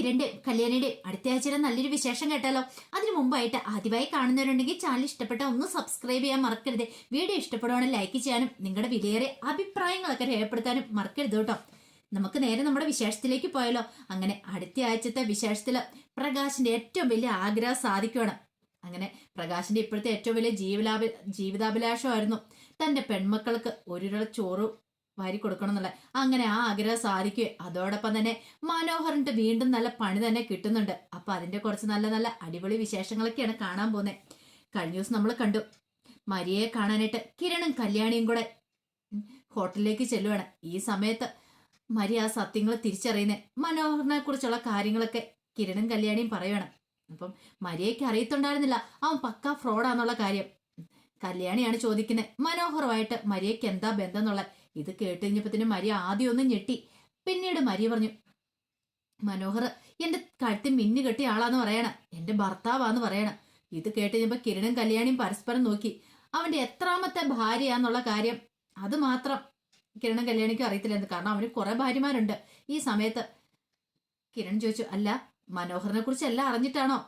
കിരണിന്റെ കല്യാണിയുടെ അടുത്ത ആഴ്ച നല്ലൊരു വിശേഷം കേട്ടാലോ? അതിനു മുമ്പായിട്ട് ആദ്യമായി കാണുന്നവരുണ്ടെങ്കിൽ ചാനൽ ഇഷ്ടപ്പെട്ട ഒന്ന് സബ്സ്ക്രൈബ് ചെയ്യാൻ മറക്കരുത്. വീഡിയോ ഇഷ്ടപ്പെടുവാണെങ്കിൽ ലൈക്ക് ചെയ്യാനും നിങ്ങളുടെ വിലയേറെ അഭിപ്രായങ്ങളൊക്കെ രേഖപ്പെടുത്താനും മറക്കരുത് കേട്ടോ. നമുക്ക് നേരെ നമ്മുടെ വിശേഷത്തിലേക്ക് പോയാലോ? അങ്ങനെ അടുത്ത ആഴ്ചത്തെ വിശേഷത്തിൽ പ്രകാശിന്റെ ഏറ്റവും വലിയ ആഗ്രഹം സാധിക്കുകയാണ് അങ്ങനെ പ്രകാശിന്റെ ഇപ്പോഴത്തെ ഏറ്റവും വലിയ ജീവിതാഭി ജീവിതാഭിലാഷമായിരുന്നു. തന്റെ പെൺമക്കൾക്ക് ഒരു ചോറ് വാരി കൊടുക്കണം എന്നുള്ള അങ്ങനെ ആ ആഗ്രഹം സാധിക്കുകയും അതോടൊപ്പം തന്നെ മനോഹറിന്റെ വീണ്ടും നല്ല പണി തന്നെ കിട്ടുന്നുണ്ട്. അപ്പൊ അതിന്റെ കുറച്ച് നല്ല നല്ല അടിപൊളി വിശേഷങ്ങളൊക്കെയാണ് കാണാൻ പോകുന്നത് കഴിഞ്ഞ ദിവസം നമ്മൾ കണ്ടു. മരിയെ കാണാനായിട്ട് കിരണും കല്യാണിയും കൂടെ ഹോട്ടലിലേക്ക് ചെല്ലുവാണ്. ഈ സമയത്ത് മരി ആ സത്യങ്ങൾ തിരിച്ചറിയുന്നത് മനോഹറിനെ കുറിച്ചുള്ള കാര്യങ്ങളൊക്കെ കിരണും കല്യാണിയും പറയുവാണ്. അപ്പം മരിയയ്ക്ക് അറിയത്തുണ്ടായിരുന്നില്ല. അവൻ പക്ക ഫ്രോഡാന്നുള്ള കാര്യം. കല്യാണിയാണ് ചോദിക്കുന്നത് മനോഹറുമായിട്ട് മരിയയ്ക്ക് എന്താ ബന്ധം എന്നുള്ള ഇത് കേട്ട് തന്നെ മരിയ ആദ്യം ഒന്ന് ഞെട്ടി. പിന്നീട് മരിയ പറഞ്ഞു മനോഹർ എന്റെ കഴുത്തിൽ മിന്നു കെട്ടിയ ആളാന്ന് പറയണം. എന്റെ ഭർത്താവാന്ന് പറയണം. ഇത് കേട്ടുകഴിഞ്ഞപ്പോ കിരണും കല്യാണിയും പരസ്പരം നോക്കി. അവന്റെ എത്രാമത്തെ ഭാര്യയാന്നുള്ള കാര്യം അത് മാത്രം കിരണും കല്യാണിക്കും അറിയത്തില്ലായിരുന്നു. കാരണം അവന് കുറെ ഭാര്യമാരുണ്ട്. ഈ സമയത്ത് കിരൺ ചോദിച്ചു അല്ല മനോഹറിനെ കുറിച്ച് എല്ലാം അറിഞ്ഞിട്ടാണോ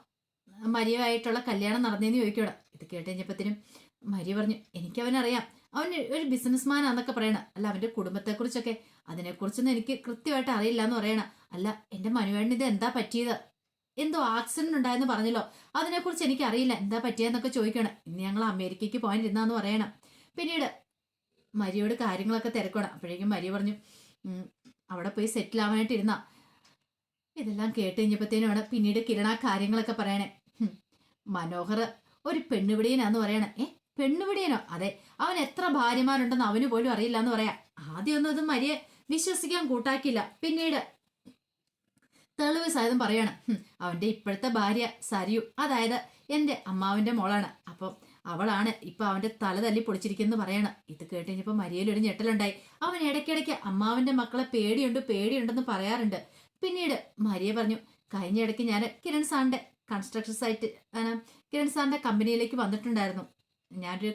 മരിയുമായിട്ടുള്ള കല്യാണം നടന്നതെന്ന് ചോദിക്കണം ഇത് കേട്ടുകഴിഞ്ഞപ്പത്തിനും മരി പറഞ്ഞു എനിക്ക് അവനറിയാം അവൻ ഒരു ബിസിനസ്മാൻ എന്നൊക്കെ പറയണം. അല്ല അവന്റെ കുടുംബത്തെക്കുറിച്ചൊക്കെ. അതിനെക്കുറിച്ചൊന്നും എനിക്ക് കൃത്യമായിട്ട് അറിയില്ല എന്ന് പറയണം. അല്ല എന്റെ മനുവേണ്ണ ഇത് എന്താ പറ്റിയത്? എന്തോ ആക്സിഡന്റ് ഉണ്ടായെന്ന് പറഞ്ഞല്ലോ. അതിനെക്കുറിച്ച് എനിക്ക് അറിയില്ല. എന്താ പറ്റിയെന്നൊക്കെ ചോദിക്കണം. ഇന്ന് ഞങ്ങൾ അമേരിക്കയ്ക്ക് പോകാനിരുന്നാന്ന് പറയണം. പിന്നീട് മരിയോട് കാര്യങ്ങളൊക്കെ തിരക്കണം. അപ്പോഴേക്കും മരിയ പറഞ്ഞു അവിടെ പോയി സെറ്റിൽ ആവാനായിട്ട് ഇരുന്ന. ഇതെല്ലാം കേട്ട് കഴിഞ്ഞപ്പോഴത്തേനുമാണ് പിന്നീട് കിരണ കാര്യങ്ങളൊക്കെ പറയണേ. "ഹും, മനോഹർ ഒരു പെണ്ണുപിടിയനാന്ന് പറയണേ. ഏ പെണ്ണുപിടിയനോ? അതെ. അവൻ എത്ര ഭാര്യമാരുണ്ടെന്ന് അവന് പോലും അറിയില്ല എന്ന് പറയാം. ആദ്യമൊന്നും അത് മരിയെ വിശ്വസിക്കാൻ കൂട്ടാക്കില്ല പിന്നീട് തെളിവ് സഹിതം പറയാണ് അവന്റെ ഇപ്പോഴത്തെ ഭാര്യ സരിയു. അതായത് എന്റെ അമ്മാവിന്റെ മോളാണ്. അപ്പം അവളാണ് ഇപ്പൊ അവന്റെ തല തല്ലി പൊളിച്ചിരിക്കുന്നു പറയണം. ഇത് കേട്ട് കഴിഞ്ഞപ്പോ മരിയയിലൊരു ഞെട്ടലുണ്ടായി. അവൻ ഇടയ്ക്കിടയ്ക്ക് അമ്മാവിന്റെ മക്കളെ പേടിയുണ്ട് പേടിയുണ്ടെന്ന് പറയാറുണ്ട്. പിന്നീട് മരിയ പറഞ്ഞു കഴിഞ്ഞ ഇടയ്ക്ക് ഞാൻ കിരൺ സാറിന്റെ കൺസ്ട്രക്ഷൻ സൈറ്റ് കിരൺ സാറിന്റെ കമ്പനിയിലേക്ക് വന്നിട്ടുണ്ടായിരുന്നു. ഞാനൊരു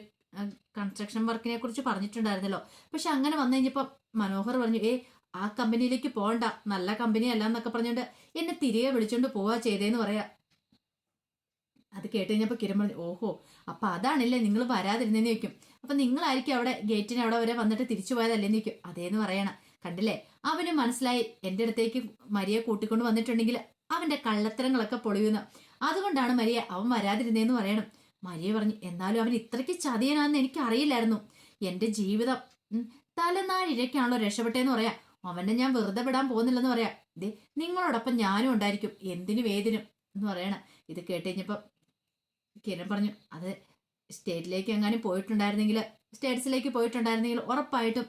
കൺസ്ട്രക്ഷൻ വർക്കിനെ കുറിച്ച് പറഞ്ഞിട്ടുണ്ടായിരുന്നല്ലോ. പക്ഷെ അങ്ങനെ വന്നു കഴിഞ്ഞപ്പോൾ മനോഹർ പറഞ്ഞു ഏ ആ കമ്പനിയിലേക്ക് പോകണ്ട. നല്ല കമ്പനി അല്ല എന്നൊക്കെ പറഞ്ഞുകൊണ്ട് എന്നെ തിരികെ വിളിച്ചുകൊണ്ട് പോവാ ചെയ്തേന്ന് പറയാ. അത് കേട്ട് കഴിഞ്ഞപ്പോൾ കിരൺ പറഞ്ഞു ഓഹോ അപ്പൊ അതാണല്ലേ നിങ്ങൾ വരാതിരുന്നേന്ന് ചോദിക്കും. അപ്പൊ നിങ്ങളായിരിക്കും അവിടെ ഗേറ്റിന് അവിടെ വരെ വന്നിട്ട് തിരിച്ചു പോയതല്ലേന്ന് ചോദിക്കും. അതേന്ന് പറയണം. കണ്ടില്ലേ? അവന് മനസ്സിലായി എന്റെ അടുത്തേക്ക് മരിയെ കൂട്ടിക്കൊണ്ട് വന്നിട്ടുണ്ടെങ്കിൽ അവന്റെ കള്ളത്തരങ്ങളൊക്കെ പൊളിയുന്നു. അതുകൊണ്ടാണ് മരിയ അവൻ വരാതിരുന്നേന്ന് പറയണം. മരിയ പറഞ്ഞു എന്നാലും അവൻ ഇത്രയ്ക്ക് ചതിയനാന്ന് എനിക്ക് അറിയില്ലായിരുന്നു എന്റെ ജീവിതം ഉം, തലനാഴിരക്കാണല്ലോ രക്ഷപ്പെട്ടേന്ന് പറയാ. അവനെ ഞാൻ വെറുതെ വിടാൻ പോകുന്നില്ലെന്ന് പറയാ. ദേ നിങ്ങളോടൊപ്പം ഞാനും ഉണ്ടായിരിക്കും. എന്തിനു ഏതിനും എന്ന് പറയണം. ഇത് കേട്ട് കഴിഞ്ഞപ്പോ കിരൺ പറഞ്ഞു അത് സ്റ്റേറ്റിലേക്ക് എങ്ങാനും പോയിട്ടുണ്ടായിരുന്നെങ്കിൽ സ്റ്റേറ്റ്സിലേക്ക് പോയിട്ടുണ്ടായിരുന്നെങ്കിൽ ഉറപ്പായിട്ടും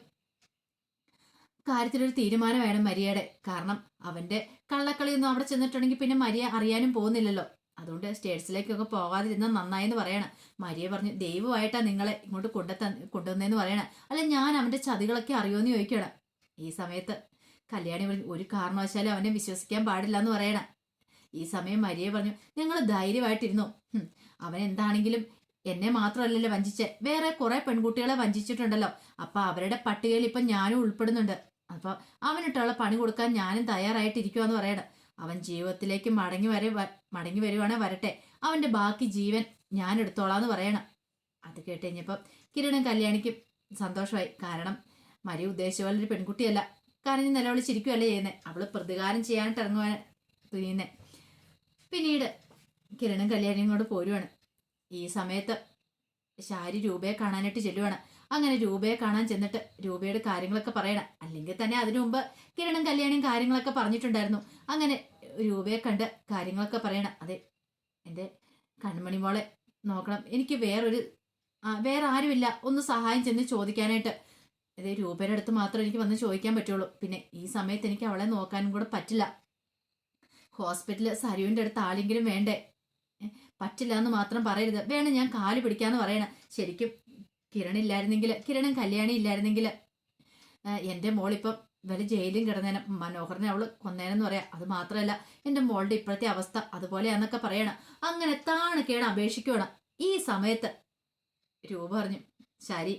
കാര്യത്തിലൊരു തീരുമാനം വേണം മരിയയുടെ. കാരണം അവന്റെ കള്ളക്കളിയൊന്നും അവിടെ ചെന്നിട്ടുണ്ടെങ്കിൽ പിന്നെ മരിയ അറിയാനും പോകുന്നില്ലല്ലോ. അതുകൊണ്ട് സ്റ്റേറ്റ്സിലേക്കൊക്കെ പോകാതിരുന്ന നന്നായെന്ന് പറയണം. മരിയ പറഞ്ഞു ദൈവമായിട്ടാണ് നിങ്ങളെ ഇങ്ങോട്ട് കൊണ്ടുത്ത കൊണ്ടുവന്നതെന്ന് പറയണം. അല്ല ഞാൻ അവന്റെ ചതികളൊക്കെ അറിയുമെന്ന് ചോദിക്കണം ഈ സമയത്ത് കല്യാണി പറഞ്ഞു ഒരു കാരണവശാലും അവനെ വിശ്വസിക്കാൻ പാടില്ല എന്ന് പറയണം. ഈ സമയം മരിയ പറഞ്ഞു നിങ്ങൾ ധൈര്യമായിട്ടിരുന്നു? അവൻ എന്താണെങ്കിലും എന്നെ മാത്രമല്ലല്ലോ വഞ്ചിച്ച്. വേറെ കുറെ പെൺകുട്ടികളെ വഞ്ചിച്ചിട്ടുണ്ടല്ലോ. അപ്പൊ അവരുടെ പട്ടികയിൽ ഇപ്പൊ ഞാനും ഉൾപ്പെടുന്നുണ്ട്. അപ്പൊ അവനിട്ടുള്ള പണി കൊടുക്കാൻ ഞാനും തയ്യാറായിട്ടിരിക്കുവാന്ന് പറയണം. അവൻ ജീവിതത്തിലേക്ക് മടങ്ങി വരെ മടങ്ങി വരുവാണേ വരട്ടെ. അവന്റെ ബാക്കി ജീവൻ ഞാൻ എടുത്തോളാന്ന് പറയണം. അത് കേട്ട് കഴിഞ്ഞപ്പം കിരണും കല്യാണിക്കും സന്തോഷമായി. കാരണം മരി ഉദ്ദേശിച്ച പോലെ ഒരു പെൺകുട്ടിയല്ല. കരഞ്ഞ് നിലവിളിച്ചിരിക്കുകയല്ലേ ചെയ്യുന്നത് അവൾ പ്രതികാരം ചെയ്യാനായിട്ട് ഇറങ്ങുവാൻ തുനിയുന്നേ പിന്നീട് കിരണും കല്യാണിയും കൊണ്ട് പോരുവാണ്. ഈ സമയത്ത് ശാരി രൂപയെ കാണാനായിട്ട് ചെല്ലുവാണ്. അങ്ങനെ രൂപയെ കാണാൻ ചെന്നിട്ട് രൂപയുടെ കാര്യങ്ങളൊക്കെ പറയണം. അല്ലെങ്കിൽ തന്നെ അതിനു മുമ്പ് കിരണും കല്യാണിയും കാര്യങ്ങളൊക്കെ പറഞ്ഞിട്ടുണ്ടായിരുന്നു. അങ്ങനെ രൂപയെ കണ്ട് കാര്യങ്ങളൊക്കെ പറയണം. അതെ എന്റെ കൺമണി മോളെ നോക്കണം. എനിക്ക് വേറൊരു വേറെ ആരുമില്ല. ഒന്ന് സഹായം ചെന്ന് ചോദിക്കാനായിട്ട്. അതെ രൂപയുടെ അടുത്ത് മാത്രം എനിക്ക് വന്ന് ചോദിക്കാൻ പറ്റുള്ളൂ. പിന്നെ ഈ സമയത്ത് എനിക്ക് അവളെ നോക്കാനും കൂടെ പറ്റില്ല. ഹോസ്പിറ്റലിൽ സരുവിന്റെ അടുത്ത് ആരെങ്കിലും വേണ്ടേ? പറ്റില്ല എന്ന് മാത്രം പറയരുത്. വേണം ഞാൻ കാൽ പിടിക്കാന്ന് പറയണം. ശരിക്കും കിരണില്ലായിരുന്നെങ്കിൽ കിരണും കല്യാണി ഇല്ലായിരുന്നെങ്കിൽ എന്റെ മോളിപ്പം വല്ല ജയിലും കിടന്നേനെ. മനോഹരനെ അവൾ കൊന്നേനെന്ന് പറയാം. അത് മാത്രമല്ല എന്റെ മോളുടെ ഇപ്പോഴത്തെ അവസ്ഥ അതുപോലെയാന്നൊക്കെ പറയണം. അങ്ങനെ താണ് കേണ് അപേക്ഷിക്കണം ഈ സമയത്ത് രൂപ പറഞ്ഞു ശരി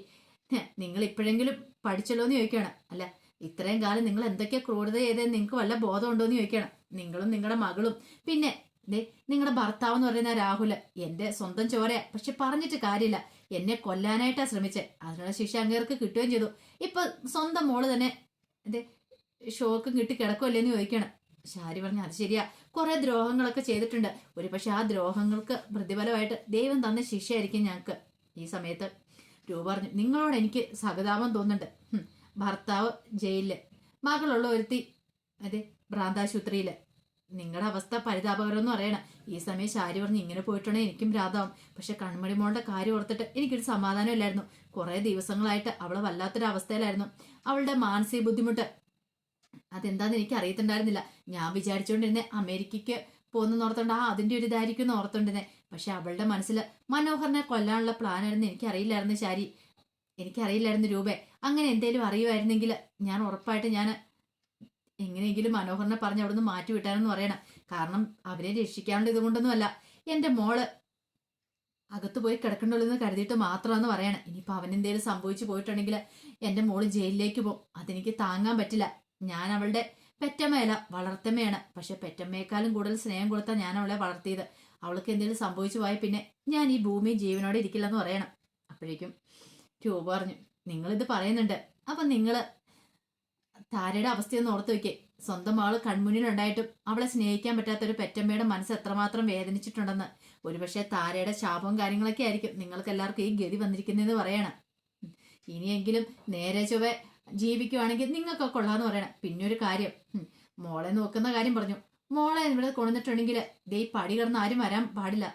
നിങ്ങൾ ഇപ്പോഴെങ്കിലും പഠിച്ചല്ലോ എന്ന് അല്ല ഇത്രയും കാലം നിങ്ങൾ എന്തൊക്കെ ക്രൂരത ചെയ്തതെന്ന് നിങ്ങൾക്ക് വല്ല ബോധമുണ്ടോ എന്ന് നിങ്ങളും നിങ്ങളുടെ മകളും. പിന്നെ ദേ നിങ്ങളുടെ ഭർത്താവ് എന്ന് പറയുന്ന രാഹുൽ എന്റെ സ്വന്തം ചോരയാ പക്ഷെ പറഞ്ഞിട്ട് കാര്യമില്ല. എന്നെ കൊല്ലാനായിട്ടാ ശ്രമിച്ചത് അതിനുള്ള ശിക്ഷ അങ്ങേർക്ക് കിട്ടുകയും ചെയ്തു. ഇപ്പൊ സ്വന്തം മോൾ തന്നെ എന്തേ ഷോക്കും കിട്ടി കിടക്കുമല്ലേ എന്ന് ചോദിക്കണം. ശാരി പറഞ്ഞു അത് ശരിയാ. കുറെ ദ്രോഹങ്ങളൊക്കെ ചെയ്തിട്ടുണ്ട്. ഒരു പക്ഷെ ആ ദ്രോഹങ്ങൾക്ക് പ്രതിഫലമായിട്ട് ദൈവം തന്ന ശിക്ഷയായിരിക്കും ഞങ്ങൾക്ക്. ഈ സമയത്ത് രൂപ പറഞ്ഞു നിങ്ങളോട് എനിക്ക് സഹതാപം തോന്നുന്നുണ്ട്. ഭർത്താവ് ജയിലിൽ. മകളുള്ള ഒരുത്തി അതെ ഭ്രാന്താശുപത്രിയിൽ. നിങ്ങളുടെ അവസ്ഥ പരിതാപകരമെന്ന് പറയണം. ഈ സമയം ശാരി പറഞ്ഞ് ഇങ്ങനെ പോയിട്ടുണ്ടെങ്കിൽ എനിക്കും രാതാവും പക്ഷെ കൺമണി മോളുടെ കാര്യം ഓർത്തിട്ട് എനിക്കൊരു സമാധാനം ഇല്ലായിരുന്നു. കുറെ ദിവസങ്ങളായിട്ട് അവൾ വല്ലാത്തൊരു അവസ്ഥയിലായിരുന്നു. അവളുടെ മാനസിക ബുദ്ധിമുട്ട്. അതെന്താന്ന് എനിക്ക് അറിയത്തുണ്ടായിരുന്നില്ല ഞാൻ വിചാരിച്ചുകൊണ്ടിരുന്നെ അമേരിക്കയ്ക്ക് പോകുന്ന ഓർത്തോണ്ട് ആ അതിന്റെ ഒരു ഇതായിരിക്കും എന്ന് ഓർത്തോണ്ടിരുന്നെ. പക്ഷെ അവളുടെ മനസ്സിൽ മനോഹറിനെ കൊല്ലാനുള്ള പ്ലാൻ ആയിരുന്നു എനിക്കറിയില്ലായിരുന്നു ശാരി. എനിക്കറിയില്ലായിരുന്നു രൂപേ. അങ്ങനെ എന്തേലും അറിയുമായിരുന്നെങ്കിൽ ഞാൻ ഉറപ്പായിട്ട് ഞാൻ എങ്ങനെയെങ്കിലും മനോഹരനെ പറഞ്ഞ് അവിടുന്ന് മാറ്റി വിട്ടാനെന്ന് പറയണം. കാരണം അവരെ രക്ഷിക്കാനുള്ള ഇതുകൊണ്ടൊന്നുമല്ല എന്റെ മോൾ അകത്ത് പോയി കിടക്കണ്ടുള്ളൂ എന്ന് കരുതിയിട്ട് മാത്രമെന്ന് പറയണം. അവൻ അവനെന്തേലും സംഭവിച്ചു പോയിട്ടുണ്ടെങ്കിൽ എന്റെ മോൾ ജയിലിലേക്ക് പോകും. അതെനിക്ക് താങ്ങാൻ പറ്റില്ല. ഞാൻ അവളുടെ പെറ്റമ്മയല്ല വളർത്തമ്മയാണ്. പക്ഷെ പെറ്റമ്മയെക്കാളും കൂടുതൽ സ്നേഹം കൊടുത്താൽ ഞാൻ അവളെ വളർത്തിയത്. അവൾക്ക് എന്തെങ്കിലും സംഭവിച്ചു പോയാൽ പിന്നെ ഞാൻ ഈ ഭൂമി ജീവനോടെ ഇരിക്കില്ലെന്ന് പറയണം. അപ്പോഴേക്കും രൂപ പറഞ്ഞു നിങ്ങളിത് പറയുന്നുണ്ട്. അപ്പൊ നിങ്ങൾ താരയുടെ അവസ്ഥയൊന്ന് ഓർത്ത് വെക്കേ. സ്വന്തം ആൾ കൺമുന്നിലുണ്ടായിട്ടും അവളെ സ്നേഹിക്കാൻ പറ്റാത്ത ഒരു പെറ്റമ്മയുടെ മനസ്സ് എത്രമാത്രം വേദനിച്ചിട്ടുണ്ടെന്ന്. ഒരുപക്ഷെ താരയുടെ ശാപവും കാര്യങ്ങളൊക്കെ ആയിരിക്കും. നിങ്ങൾക്ക് എല്ലാവർക്കും ഈ ഗതി വന്നിരിക്കുന്നതെന്ന് പറയണം. ഇനിയെങ്കിലും നേരെ ചൊവ്വെ ജീവിക്കുവാണെങ്കിൽ നിങ്ങൾക്ക് കൊള്ളാന്ന് പറയണം. പിന്നെ ഒരു കാര്യം. മോളെ നോക്കുന്ന കാര്യം പറഞ്ഞു. മോളെ ഇവിടെ കൊണ്ടുവന്നിട്ടുണ്ടെങ്കിൽ ദേ പടി കിടന്ന് ആരും വരാൻ പാടില്ല.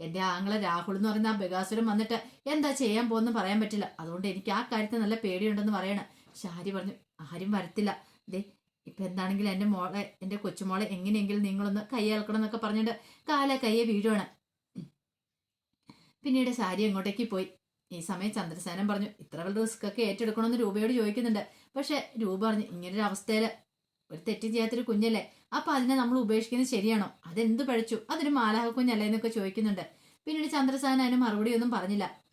എന്റെ ആങ്ങളെ രാഹുൽ എന്ന് പറയുന്ന ആ ബഗാസുരം വന്നിട്ട് എന്താ ചെയ്യാൻ പോകുന്നു പറയാൻ പറ്റില്ല. അതുകൊണ്ട് എനിക്ക് ആ കാര്യത്തിൽ നല്ല പേടിയുണ്ടെന്ന് പറയണം. ഷാരി പറഞ്ഞു ആരും വരത്തില്ല. ദേ ഇപ്പൊ എന്താണെങ്കിലും എന്റെ മോളെ എന്റെ കൊച്ചുമോളെ എങ്ങനെയെങ്കിലും നിങ്ങളൊന്ന് കൈയാൽക്കണം എന്നൊക്കെ പറഞ്ഞിട്ട് കാല കയ്യെ വീഴുവാണ്. പിന്നീട് ശാരി അങ്ങോട്ടേക്ക് പോയി. ഈ സമയം ചന്ദ്രസേനൻ പറഞ്ഞു ഇത്ര വലിയ റിസ്ക് ഒക്കെ ഏറ്റെടുക്കണമെന്ന് രൂപയോട് ചോദിക്കുന്നുണ്ട്. പക്ഷെ രൂപ പറഞ്ഞു ഇങ്ങനൊരു അവസ്ഥയിൽ ഒരു തെറ്റ് ചെയ്യാത്തൊരു കുഞ്ഞല്ലേ? അപ്പൊ അതിനെ നമ്മൾ ഉപേക്ഷിക്കുന്നത് ശരിയാണോ? അതെന്ത് പഴച്ചു? അതൊരു മാലാഹ കുഞ്ഞല്ലേ എന്നൊക്കെ ചോദിക്കുന്നുണ്ട്. പിന്നീട് ചന്ദ്രസേന അതിന് മറുപടി ഒന്നും പറഞ്ഞില്ല.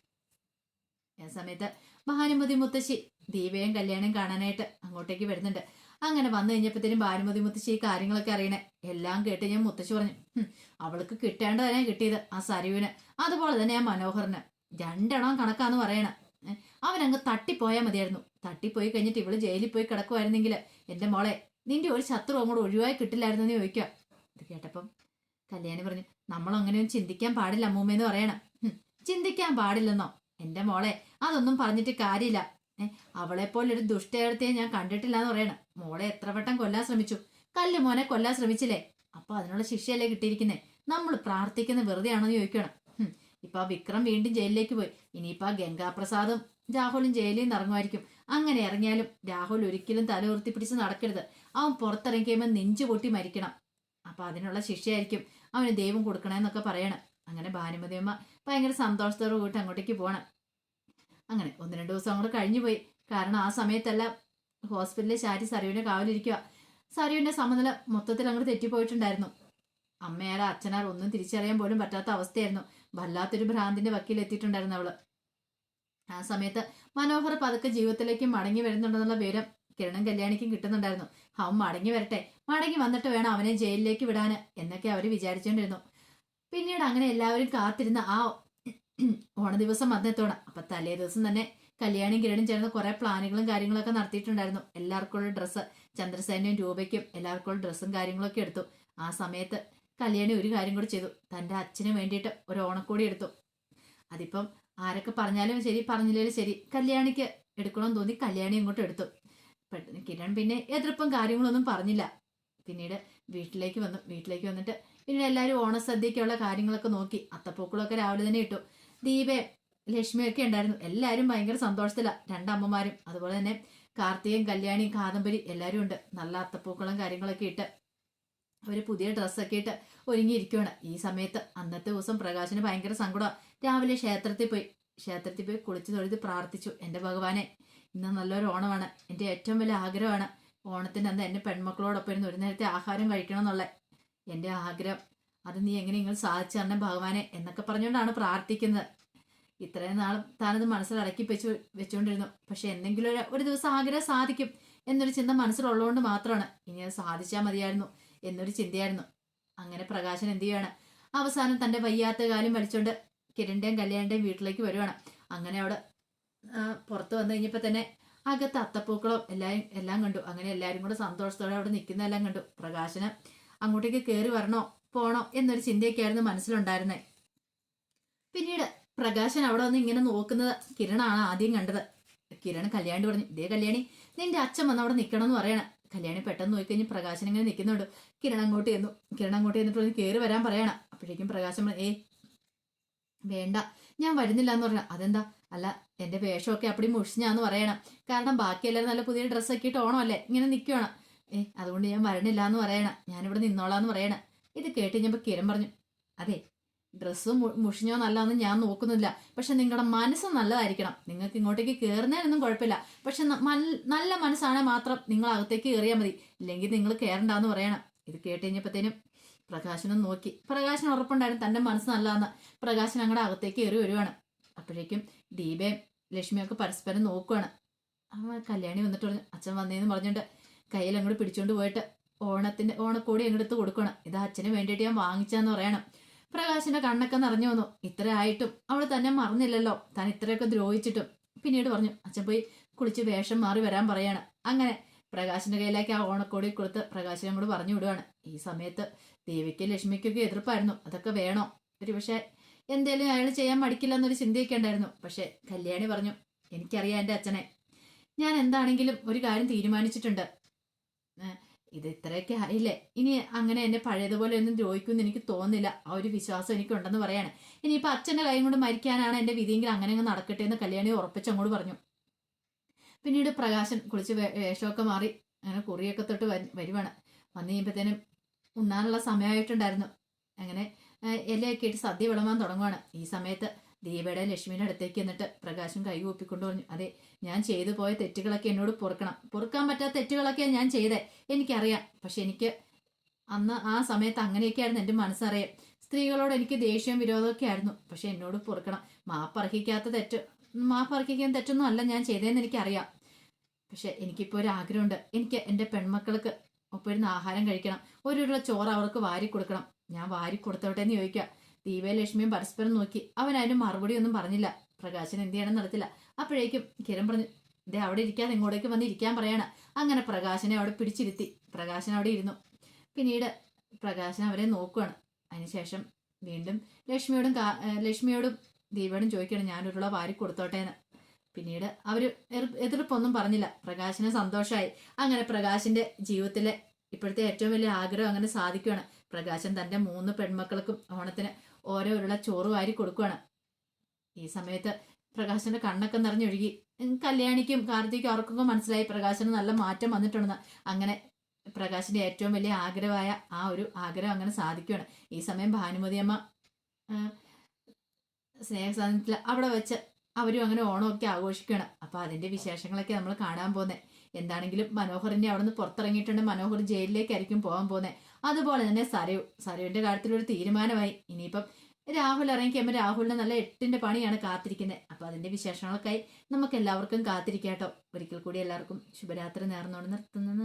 ആ സമയത്ത് മഹാനുമതി മുത്തശ്ശി ദീപയും കല്യാണം കാണാനായിട്ട് അങ്ങോട്ടേക്ക് വരുന്നുണ്ട്. അങ്ങനെ വന്നു കഴിഞ്ഞപ്പോഴത്തേനും ഭാനുമതി മുത്തശ്ശി ഈ കാര്യങ്ങളൊക്കെ അറിയണേ. എല്ലാം കേട്ട് ഞാൻ മുത്തശ്ശി പറഞ്ഞു അവൾക്ക് കിട്ടേണ്ട തന്നെ കിട്ടിയത് ആ സരുവിന്. അതുപോലെ തന്നെ ആ മനോഹറിന്. രണ്ടെണ്ണം കണക്കാന്ന് പറയണ. അവനങ്ങ് തട്ടിപ്പോയാൽ മതിയായിരുന്നു. തട്ടിപ്പോയി കഴിഞ്ഞിട്ട് ഇവൾ ജയിലിൽ പോയി കിടക്കുമായിരുന്നെങ്കിൽ എന്റെ മോളെ നിന്റെ ഒരു ശത്രു അങ്ങോട്ട് ഒഴിവായി കിട്ടില്ലായിരുന്നു എന്ന് ചോദിക്കുക ഇത് കേട്ടപ്പം കല്യാണി പറഞ്ഞു നമ്മൾ അങ്ങനെയൊന്നും ചിന്തിക്കാൻ പാടില്ല അമ്മൂമ്മയെന്ന് പറയണം. "ഹും, ചിന്തിക്കാൻ പാടില്ലെന്നോ? എന്റെ മോളെ അതൊന്നും പറഞ്ഞിട്ട് കാര്യമില്ല. ഏ അവളെ പോലെ ഒരു ദുഷ്ടേടത്തെ ഞാൻ കണ്ടിട്ടില്ല എന്ന് പറയണം. മോളെ എത്ര വട്ടം കൊല്ലാൻ ശ്രമിച്ചു. കല്ല് മോനെ കൊല്ലാൻ ശ്രമിച്ചില്ലേ? അപ്പൊ അതിനുള്ള ശിക്ഷയല്ലേ കിട്ടിയിരിക്കുന്നേ? നമ്മൾ പ്രാർത്ഥിക്കുന്ന വെറുതെ ആണെന്ന് ചോദിക്കണം ഇപ്പൊ ആ വിക്രം വീണ്ടും ജയിലിലേക്ക് പോയി. ഇനിയിപ്പോ ആ ഗംഗാപ്രസാദും രാഹുലും ജയിലിൽ നിന്ന് ഇറങ്ങുമായിരിക്കും. അങ്ങനെ ഇറങ്ങിയാലും രാഹുൽ ഒരിക്കലും തല ഉയർത്തി പിടിച്ച് നടക്കരുത്. അവൻ പുറത്തിറങ്ങിയുമ്പോൾ നെഞ്ചു പൊട്ടി മരിക്കണം. അപ്പൊ അതിനുള്ള ശിക്ഷയായിരിക്കും അവന് ദൈവം കൊടുക്കണമെന്നൊക്കെ പറയണം. അങ്ങനെ ഭാനുമതിയമ്മ ഭയങ്കര സന്തോഷത്തോടു കൂട്ടി അങ്ങോട്ടേക്ക് പോകണം അങ്ങനെ ഒന്ന് രണ്ട് ദിവസം അങ്ങോട്ട് കഴിഞ്ഞു പോയി. കാരണം ആ സമയത്തെല്ലാം ഹോസ്പിറ്റലിൽ ശാരി സരുവിനെ കാവലിരിക്കുക. സരുവിന്റെ സമനില മൊത്തത്തിൽ അങ്ങോട്ട് തെറ്റിപ്പോയിട്ടുണ്ടായിരുന്നു. അമ്മയാലോ അച്ഛനാർ ഒന്നും തിരിച്ചറിയാൻ പോലും പറ്റാത്ത അവസ്ഥയായിരുന്നു. വല്ലാത്തൊരു ഭ്രാന്തിന്റെ വക്കീൽ എത്തിയിട്ടുണ്ടായിരുന്നു അവൾ. ആ സമയത്ത് മനോഹർ പതുക്കെ ജീവിതത്തിലേക്ക് മടങ്ങി വരുന്നുണ്ടെന്നുള്ള വിവരം കിരണും കല്യാണിക്കും കിട്ടുന്നുണ്ടായിരുന്നു. അവൻ മടങ്ങി വരട്ടെ. മടങ്ങി വന്നിട്ട് വേണം അവനെ ജയിലിലേക്ക് വിടാന് എന്നൊക്കെ അവർ വിചാരിച്ചുകൊണ്ടിരുന്നു പിന്നീട് അങ്ങനെ എല്ലാവരും കാത്തിരുന്ന ആ ഓണ ദിവസം വന്നെത്തോണം അപ്പൊ തലേ ദിവസം തന്നെ കല്യാണിയും കിരണും ചേർന്ന് കുറെ പ്ലാനുകളും കാര്യങ്ങളൊക്കെ നടത്തിയിട്ടുണ്ടായിരുന്നു. എല്ലാവർക്കുള്ള ഡ്രസ്സ് ചന്ദ്രസേനയും രൂപയ്ക്കും എല്ലാവർക്കുള്ള ഡ്രസ്സും കാര്യങ്ങളൊക്കെ എടുത്തു. ആ സമയത്ത് കല്യാണി ഒരു കാര്യം കൂടി ചെയ്തു. തന്റെ അച്ഛന് വേണ്ടിയിട്ട് ഒരു ഓണക്കോടി എടുത്തു. അതിപ്പം ആരൊക്കെ പറഞ്ഞാലും ശരി പറഞ്ഞില്ലേലും ശരി കല്യാണിക്ക് എടുക്കണമെന്ന് തോന്നി കല്യാണി ഇങ്ങോട്ട് എടുത്തു. പെട്ടെന്ന് കിരൺ പിന്നെ എതിർപ്പും കാര്യങ്ങളൊന്നും പറഞ്ഞില്ല. പിന്നീട് വീട്ടിലേക്ക് വന്നു. വീട്ടിലേക്ക് വന്നിട്ട് പിന്നീട് എല്ലാവരും ഓണസദ്യക്കുള്ള കാര്യങ്ങളൊക്കെ നോക്കി. അത്തപ്പൂക്കളൊക്കെ രാവിലെ തന്നെ ഇട്ടു. ദീപേ ലക്ഷ്മിയൊക്കെ ഉണ്ടായിരുന്നു. എല്ലാവരും ഭയങ്കര സന്തോഷത്തില. രണ്ടമ്മമാരും അതുപോലെ തന്നെ കാർത്തികയും കല്യാണിയും കാദംബരി എല്ലാവരും ഉണ്ട്. നല്ല അത്തപ്പൂക്കളും കാര്യങ്ങളൊക്കെ ഇട്ട് ഒരു പുതിയ ഡ്രസ്സൊക്കെ ഇട്ട് ഒരുങ്ങിയിരിക്കുകയാണ് ഈ സമയത്ത് അന്നത്തെ ദിവസം പ്രകാശിന് ഭയങ്കര സങ്കടമാണ് രാവിലെ ക്ഷേത്രത്തിൽ പോയി. ക്ഷേത്രത്തിൽ പോയി കുളിച്ച് തൊഴുത് പ്രാർത്ഥിച്ചു. എന്റെ ഭഗവാനെ ഇന്ന് നല്ലൊരു ഓണമാണ്. എന്റെ ഏറ്റവും വലിയ ആഗ്രഹമാണ്. ഓണത്തിന്റെ അന്ന് എന്റെ പെൺമക്കളോടൊപ്പം ഇരുന്ന് ഒരു നേരത്തെ ആഹാരം കഴിക്കണം എന്നുള്ള എന്റെ ആഗ്രഹം. അത് നീ എങ്ങനെ നിങ്ങൾ സാധിച്ചു തരണം ഭഗവാനെ എന്നൊക്കെ പറഞ്ഞുകൊണ്ടാണ് പ്രാർത്ഥിക്കുന്നത്. ഇത്രയും നാൾ താനത് മനസ്സിൽ അടക്കി വെച്ചു വെച്ചുകൊണ്ടിരുന്നു പക്ഷെ എന്തെങ്കിലും ഒരു ഒരു ദിവസം ആഗ്രഹം സാധിക്കും എന്നൊരു ചിന്ത മനസ്സിലുള്ളതുകൊണ്ട് മാത്രമാണ്. ഇനി അത് സാധിച്ചാൽ മതിയായിരുന്നു എന്നൊരു ചിന്തയായിരുന്നു. അങ്ങനെ പ്രകാശൻ എന്ത് ചെയ്യാണ്? അവസാനം തന്റെ വയ്യാത്ത കാലം വലിച്ചോണ്ട് കിരണിന്റെയും കല്യാണിന്റെയും വീട്ടിലേക്ക് വരുവാണ്. അങ്ങനെ അവിടെ പുറത്ത് വന്നു കഴിഞ്ഞപ്പോൾ തന്നെ അകത്ത് അത്തപ്പൂക്കളും എല്ലാം എല്ലാം കണ്ടു. അങ്ങനെ എല്ലാവരും കൂടെ സന്തോഷത്തോടെ അവിടെ നിൽക്കുന്നതെല്ലാം കണ്ടു. പ്രകാശന് അങ്ങോട്ടേക്ക് കയറി വരണോ പോണോ എന്നൊരു ചിന്തയൊക്കെയായിരുന്നു മനസ്സിലുണ്ടായിരുന്നത് പിന്നീട് പ്രകാശൻ അവിടെ വന്ന് ഇങ്ങനെ നോക്കുന്നത് കിരണാണ് ആദ്യം കണ്ടത്. കിരൺ കല്യാണി പറഞ്ഞു ഇതേ കല്യാണി നിന്റെ അച്ഛൻ വന്ന് അവിടെ നിൽക്കണം എന്ന് പറയണ. കല്യാണി പെട്ടെന്ന് നോക്കിക്കഴിഞ്ഞ് പ്രകാശൻ ഇങ്ങനെ നിൽക്കുന്നുണ്ട് കിരൺ അങ്ങോട്ട് ചെന്നു. കിരൺ അങ്ങോട്ട് ചെന്നിട്ട് പറഞ്ഞ് കയറി വരാൻ പറയണ. അപ്പോഴേക്കും പ്രകാശൻ പറഞ്ഞു ഏ വേണ്ട. ഞാൻ വരുന്നില്ല എന്ന് പറഞ്ഞു. അതെന്താ? അല്ല എന്റെ വേഷമൊക്കെ അപ്പടി മുഷിഞ്ഞാന്ന് പറയണം. കാരണം ബാക്കി നല്ല പുതിയ ഡ്രസ്സ് ഡ്രസ്സൊക്കെ ഇട്ട് ഓണമല്ലേ? ഇങ്ങനെ നിൽക്കുവാണ് ഏ അതുകൊണ്ട് ഞാൻ വരണില്ല എന്ന് പറയണ. ഞാനിവിടെ നിന്നോളാന്ന് പറയണ. ഇത് കേട്ട് കഴിഞ്ഞപ്പോ കിരൺ പറഞ്ഞു അതെ ഡ്രസ്സ് മുഷിഞ്ഞോ നല്ലതെന്ന് ഞാൻ നോക്കുന്നില്ല. പക്ഷെ നിങ്ങളുടെ മനസ്സ് നല്ലതായിരിക്കണം. നിങ്ങൾക്ക് ഇങ്ങോട്ടേക്ക് കയറുന്നതിനൊന്നും കുഴപ്പമില്ല. പക്ഷെ നല്ല മനസ്സാണെങ്കിൽ മാത്രം നിങ്ങൾ അകത്തേക്ക് കയറിയാൽ മതി. ഇല്ലെങ്കിൽ നിങ്ങൾ കയറണ്ടെന്ന് പറയണം. ഇത് കേട്ട് കഴിഞ്ഞപ്പോഴത്തേനും പ്രകാശനും നോക്കി. പ്രകാശൻ ഉറപ്പുണ്ടായിരുന്നു. തന്റെ മനസ്സ് നല്ലതെന്ന്. പ്രകാശൻ അങ്ങോട്ട് അകത്തേക്ക് കയറി വരുവാണ്. അപ്പോഴേക്കും ദീപയും ലക്ഷ്മിയൊക്കെ പരസ്പരം നോക്കുവാണ്. അവൻ കല്യാണി വന്നിട്ട് പറഞ്ഞു അച്ഛൻ വന്നേന്ന് പറഞ്ഞിട്ട് കയ്യിൽ അങ്ങോട്ട് പിടിച്ചുകൊണ്ട് പോയിട്ട് ഓണത്തിന്റെ ഓണക്കോടി അങ്ങോട്ട് കൊടുക്കണം. ഇത് അച്ഛന് വേണ്ടിയിട്ട് ഞാൻ വാങ്ങിച്ചാന്ന് പറയണം. പ്രകാശിന്റെ കണ്ണൊക്കെ നിറഞ്ഞു വന്നു. ഇത്ര ആയിട്ടും അവൾ തന്നെ മറന്നില്ലല്ലോ. താൻ ഇത്രയൊക്കെ ദ്രോഹിച്ചിട്ടും. പിന്നീട് പറഞ്ഞു അച്ഛൻ പോയി കുളിച്ച് വേഷം മാറി വരാൻ പറയാണ്. അങ്ങനെ പ്രകാശിന്റെ കയ്യിലേക്ക് ആ ഓണക്കോടി കൊടുത്ത് പ്രകാശിനെ കൂടെ പറഞ്ഞു വിടുവാണ്. ഈ സമയത്ത് ദേവിക്ക് ലക്ഷ്മിക്കൊക്കെ എതിർപ്പായിരുന്നു. അതൊക്കെ വേണോ? ഒരു പക്ഷേ എന്തേലും അയാൾ ചെയ്യാൻ മടിക്കില്ല എന്നൊരു ചിന്തയൊക്കെ ഉണ്ടായിരുന്നു. പക്ഷേ കല്യാണി പറഞ്ഞു എനിക്കറിയാം എന്റെ അച്ഛനെ. ഞാൻ എന്താണെങ്കിലും ഒരു കാര്യം തീരുമാനിച്ചിട്ടുണ്ട്. ഇത് ഇത്രയൊക്കെ ആയില്ലേ ഇനി അങ്ങനെ എന്നെ പഴയതുപോലെ ഒന്നും ദ്രോഹിക്കുമെന്ന് എനിക്ക് തോന്നുന്നില്ല. ആ ഒരു വിശ്വാസം എനിക്കുണ്ടെന്ന് പറയാണ്. ഇനിയിപ്പോൾ അച്ഛന്റെ കൈ കൊണ്ട് മരിക്കാനാണ് എന്റെ വിധിയെങ്കിൽ അങ്ങനെ അങ്ങ് നടക്കട്ടെ എന്ന് കല്യാണി ഉറപ്പിച്ച് അങ്ങോട്ട് പറഞ്ഞു. പിന്നീട് പ്രകാശൻ കുളിച്ച് വേഷമൊക്കെ മാറി അങ്ങനെ കുറിയൊക്കെ തൊട്ട് വരു- വരുവാണ്. വന്നു കഴിയുമ്പോഴത്തേനും ഉണ്ണാനുള്ള സമയമായിട്ടുണ്ടായിരുന്നു. അങ്ങനെ ഇലയൊക്കെ ഇട്ട് സദ്യ വിളമാൻ തുടങ്ങുവാണ്. ഈ സമയത്ത് ദീപയുടെ ലക്ഷ്മിയുടെ അടുത്തേക്ക് എന്നിട്ട് പ്രകാശം കൈ കൂപ്പിക്കൊണ്ട് പറഞ്ഞു അതെ ഞാൻ ചെയ്തു പോയ തെറ്റുകളൊക്കെ എന്നോട് പൊറുക്കണം. പൊറുക്കാൻ പറ്റാത്ത തെറ്റുകളൊക്കെ ഞാൻ ചെയ്തേ. എനിക്കറിയാം. പക്ഷെ എനിക്ക് അന്ന് ആ സമയത്ത് അങ്ങനെയൊക്കെയായിരുന്നു എന്റെ മനസ്സറിയാം സ്ത്രീകളോട് എനിക്ക് ദേഷ്യവും വിരോധമൊക്കെ ആയിരുന്നു. പക്ഷെ എന്നോട് പൊറുക്കണം. മാപ്പർഹിക്കാത്ത തെറ്റ് മാപ്പർഹിക്കാൻ തെറ്റൊന്നും അല്ല ഞാൻ ചെയ്തതെന്ന് എനിക്കറിയാം. പക്ഷെ എനിക്കിപ്പോൾ ഒരു ആഗ്രഹമുണ്ട്. എനിക്ക് എന്റെ പെൺമക്കൾക്ക് ഒപ്പം ഇരുന്ന് ആഹാരം കഴിക്കണം. ഒരു ചോറ് അവർക്ക് വാരി കൊടുക്കണം ഞാൻ വാരി കൊടുത്തോട്ടെ എന്ന് ചോദിക്കുക. ദീപയും ലക്ഷ്മിയും പരസ്പരം നോക്കി അതിന് മറുപടി ഒന്നും പറഞ്ഞില്ല. പ്രകാശൻ എന്ത് ചെയ്യണം നടത്തില്ല അപ്പോഴേക്കും കിരൺ പറഞ്ഞു ദേ അവിടെ ഇരിക്കാതെ ഇങ്ങോട്ടേക്ക് വന്ന് ഇരിക്കാൻ പറയാണ്. അങ്ങനെ പ്രകാശനെ അവിടെ പിടിച്ചിരുത്തി. പ്രകാശൻ അവിടെ ഇരുന്നു. പിന്നീട് പ്രകാശൻ അവരെ നോക്കുകയാണ് അതിനുശേഷം വീണ്ടും ലക്ഷ്മിയോടും ലക്ഷ്മിയോടും ദീപയോടും ചോദിക്കണം ഞാനൊരുള്ള വാരി കൊടുത്തോട്ടെ എന്ന്. പിന്നീട് അവർ എതിർ- എതിർപ്പൊന്നും പറഞ്ഞില്ല. പ്രകാശിന് സന്തോഷമായി അങ്ങനെ പ്രകാശിന്റെ ജീവിതത്തിലെ ഇപ്പോഴത്തെ ഏറ്റവും വലിയ ആഗ്രഹം അങ്ങനെ സാധിക്കുകയാണ് പ്രകാശൻ തന്റെ മൂന്ന് പെൺമക്കൾക്കും ഓണത്തിന് ഓരോ ഉരുള ചോറ് വാരി കൊടുക്കുകയാണ് ഈ സമയത്ത് പ്രകാശന്റെ കണ്ണൊക്കെ നിറഞ്ഞൊഴുകി. കല്യാണിക്കും കാർത്തിക്കും അവർക്കൊക്കെ മനസ്സിലായി പ്രകാശന് നല്ല മാറ്റം വന്നിട്ടുണ്ടെന്ന്. അങ്ങനെ പ്രകാശിന്റെ ഏറ്റവും വലിയ ആഗ്രഹമായ ആ ഒരു ആഗ്രഹം അങ്ങനെ സാധിക്കുകയാണ് ഈ സമയം ഭാനുമതി അമ്മ സ്നേഹസാധനത്തിൽ അവിടെ വെച്ച് അവരും അങ്ങനെ ഓണമൊക്കെ ആഘോഷിക്കുകയാണ് അപ്പൊ അതിന്റെ വിശേഷങ്ങളൊക്കെ നമ്മൾ കാണാൻ പോകുന്നത് എന്താണെങ്കിലും മനോഹറിന്റെ അവിടെ നിന്ന് പുറത്തിറങ്ങിയിട്ടുണ്ട്. മനോഹർ ജയിലിലേക്കായിരിക്കും പോകാൻ പോകുന്നത് അതുപോലെ തന്നെ സരയു സരയുവിന്റെ കാര്യത്തിൽ ഒരു തീരുമാനമായി. ഇനിയിപ്പം രാഹുൽ ഇറങ്ങിക്കുമ്പോൾ രാഹുലിന് നല്ല എട്ടിന്റെ പണിയാണ് കാത്തിരിക്കുന്നത് അപ്പൊ അതിന്റെ വിശേഷങ്ങൾക്കായി നമുക്ക് എല്ലാവർക്കും കാത്തിരിക്കാട്ടോ ഒരിക്കൽ കൂടി എല്ലാവർക്കും ശുഭരാത്രി നേർന്നുകൊണ്ട് നിർത്തുന്നത്